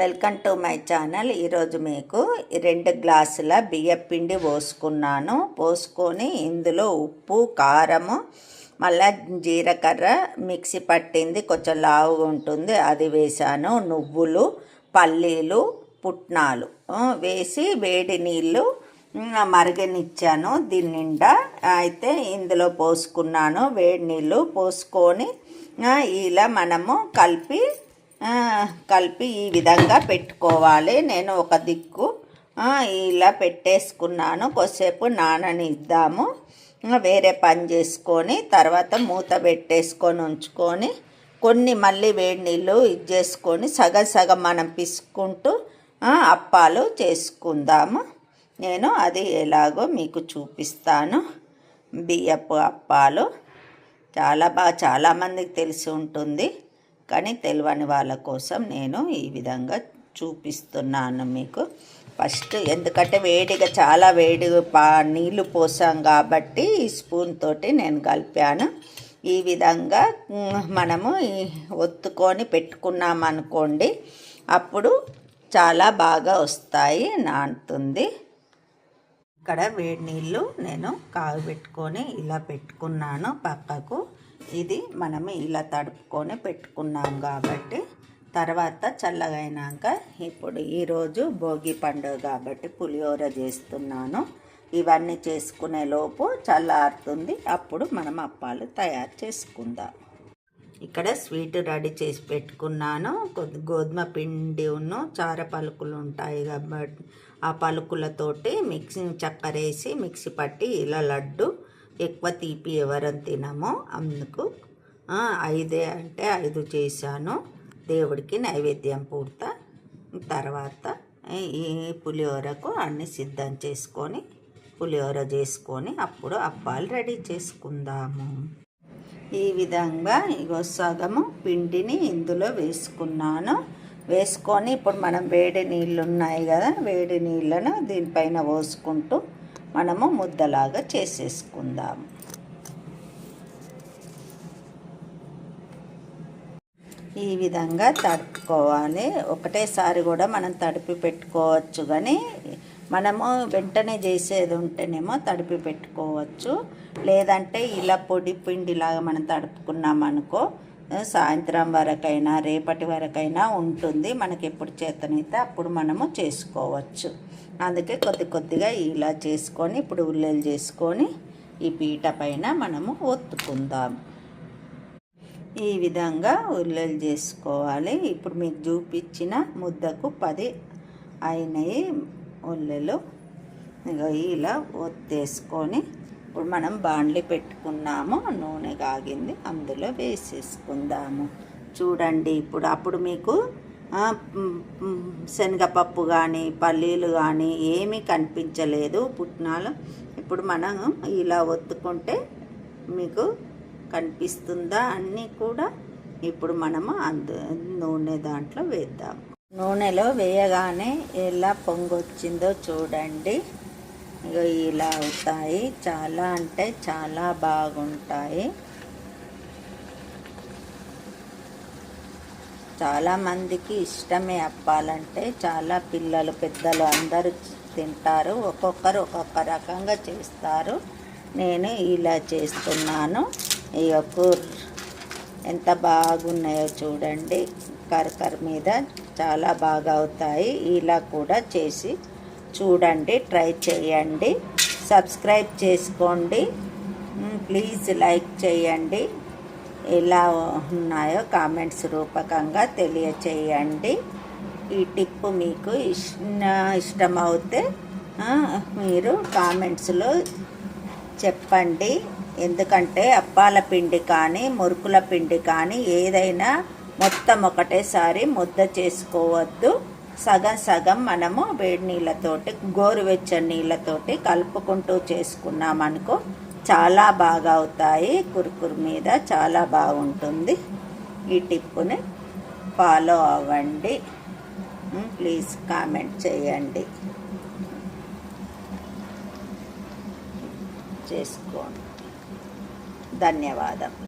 Welcome to my channel. ఈరోజు మీకు రెండు గ్లాసుల బియ్యపిండి పోసుకున్నాను. పోసుకొని ఇందులో ఉప్పు కారము మళ్ళా జీలకర్ర మిక్సీ పట్టింది. కొంచెం లావుగా ఉంటుంది. అది వేసాను. నువ్వులు పల్లీలు పుట్నాలు. వేసి వేడి నీళ్ళు మరగనిచ్చాను. దీని నిండా అయితే ఇందులో పోసుకున్నాను. వేడి నీళ్ళు పోసుకొని ఇలా మనము కలిపి కలిపి ఈ విధంగా పెట్టుకోవాలి. నేను ఒక దిక్కు ఇలా పెట్టేసుకున్నాను. కొద్దిసేపు నాననిద్దాము. వేరే పని చేసుకొని తర్వాత మూత పెట్టేసుకొని ఉంచుకొని కొన్ని మళ్ళీ వేడి నీళ్ళు ఇది చేసుకొని సగం సగం మనం పిసుకుంటూ అప్పాలు చేసుకుందాము. నేను అది ఎలాగో మీకు చూపిస్తాను. బియ్యపు అప్పాలు. చాలా బాగా చాలామందికి తెలిసి ఉంటుంది. కానీ తెలియని వాళ్ళ కోసం నేను ఈ విధంగా చూపిస్తున్నాను మీకు. ఫస్ట్ ఎందుకంటే వేడిగా చాలా వేడిగా పా నీళ్ళు పోసాం కాబట్టి ఈ స్పూన్ తోటి నేను కలిపాను. ఈ విధంగా మనము ఒత్తుకొని పెట్టుకున్నాం అనుకోండి అప్పుడు చాలా బాగా వస్తాయి నానుతుంది. ఇక్కడ వేడి నీళ్ళు నేను కాగబెట్టుకొని ఇలా పెట్టుకున్నాను పక్కకు. ఇది మనం ఇలా తడుపుకొని పెట్టుకున్నాం కాబట్టి తర్వాత చల్లగైనాక ఇప్పుడు ఈరోజు భోగి పండుగ కాబట్టి పులిహోర చేస్తున్నాను. ఇవన్నీ చేసుకునే లోపు చల్లారుతుంది. అప్పుడు మనం అప్పాలు తయారు చేసుకుందాం. ఇక్కడ స్వీట్ రెడీ చేసి పెట్టుకున్నాను. గోధుమ పిండి ఉన్న చార పలుకులు ఉంటాయి కాబట్టి ఆ పలుకులతోటి మిక్సీ చక్కెర వేసి మిక్సీ పట్టి ఇలా లడ్డు ఎక్కువ తీపి ఎవరని తినమో అందుకు ఐదే అంటే ఐదు చేశాను. దేవుడికి నైవేద్యం పూర్త. తర్వాత ఈ పులిహోరకు అన్ని సిద్ధం చేసుకొని పులిహోర చేసుకొని అప్పుడు అప్పాలు రెడీ చేసుకుందాము. ఈ విధంగా ఇగో సగము పిండిని ఇందులో వేసుకున్నాను. వేసుకొని ఇప్పుడు మనం వేడి నీళ్ళు ఉన్నాయి కదా వేడి నీళ్ళను దీనిపైన పోసుకుంటూ మనము ముద్దలాగా చేసేసుకుందాము ఈ విధంగా తడుపుకోవాలి. ఒకటేసారి కూడా మనం తడిపి పెట్టుకోవచ్చు కానీ మనము వెంటనే చేసేది ఉంటేనేమో తడిపి పెట్టుకోవచ్చు. లేదంటే ఇలా పొడి పిండిలాగా మనం తడుపుకున్నాం అనుకో సాయంత్రం వరకైనా రేపటి వరకైనా ఉంటుంది. మనకి ఎప్పుడు చేతనైతే అప్పుడు మనము చేసుకోవచ్చు. అందుకే కొద్ది కొద్దిగా ఇలా చేసుకొని ఇప్పుడు ఉల్లెలు చేసుకొని ఈ పీట పైన మనము ఒత్తుకుందాం. ఈ విధంగా ఉల్లెలు చేసుకోవాలి. ఇప్పుడు మీకు చూపించిన ముద్దకు పది అయినాయి ఉల్లెలు. ఇక ఇలా ఒత్తేసుకొని ఇప్పుడు మనం బాండ్లీ పెట్టుకున్నాము నూనె కాగింది అందులో వేసేసుకుందాము. చూడండి ఇప్పుడు అప్పుడు మీకు శనగపప్పు కానీ పల్లీలు కానీ ఏమీ కనిపించలేదు పుట్నాలు. ఇప్పుడు మనం ఇలా ఒత్తుకుంటే మీకు కనిపిస్తుందా అన్నీ కూడా ఇప్పుడు మనము అందు నూనె దాంట్లో వేద్దాం. నూనెలో వేయగానే ఎలా పొంగొచ్చిందో చూడండి. ఇలా అవుతాయి చాలా అంటే చాలా బాగుంటాయి. చాలా మందికి ఇష్టమే అప్పాలంటే చాలా పిల్లలు పెద్దలు అందరూ తింటారు. ఒక్కొక్కరు ఒక్కొక్క రకంగా చేస్తారు. నేను ఇలా చేస్తున్నాను. ఈ యొక్క ఎంత బాగున్నాయో చూడండి. కరకర మీద చాలా బాగా అవుతాయి. ఇలా కూడా చేసి చూడండి ట్రై చేయండి. సబ్స్క్రైబ్ చేసుకోండి. ప్లీజ్ లైక్ చేయండి. ఎలా ఉన్నాయో కామెంట్స్ రూపకంగా తెలియచేయండి. ఈ టిప్ మీకు ఇష్ట ఇష్టమవుతే మీరు కామెంట్స్లో చెప్పండి. ఎందుకంటే అప్పాల పిండి కానీ మురుకుల పిండి కానీ ఏదైనా మొత్తం ఒకటేసారి ముద్ద చేసుకోవద్దు. సగం సగం మనము వేడి నీళ్ళతోటి గోరువెచ్చని నీళ్ళతోటి కలుపుకుంటూ చేసుకున్నామనుకో చాలా బాగా అవుతాయి. కురుకురు మీద చాలా బాగుంటుంది. ఈ టిప్పుని ఫాలో అవ్వండి. ప్లీజ్ కామెంట్ చేయండి. చేసుకోండి. ధన్యవాదం.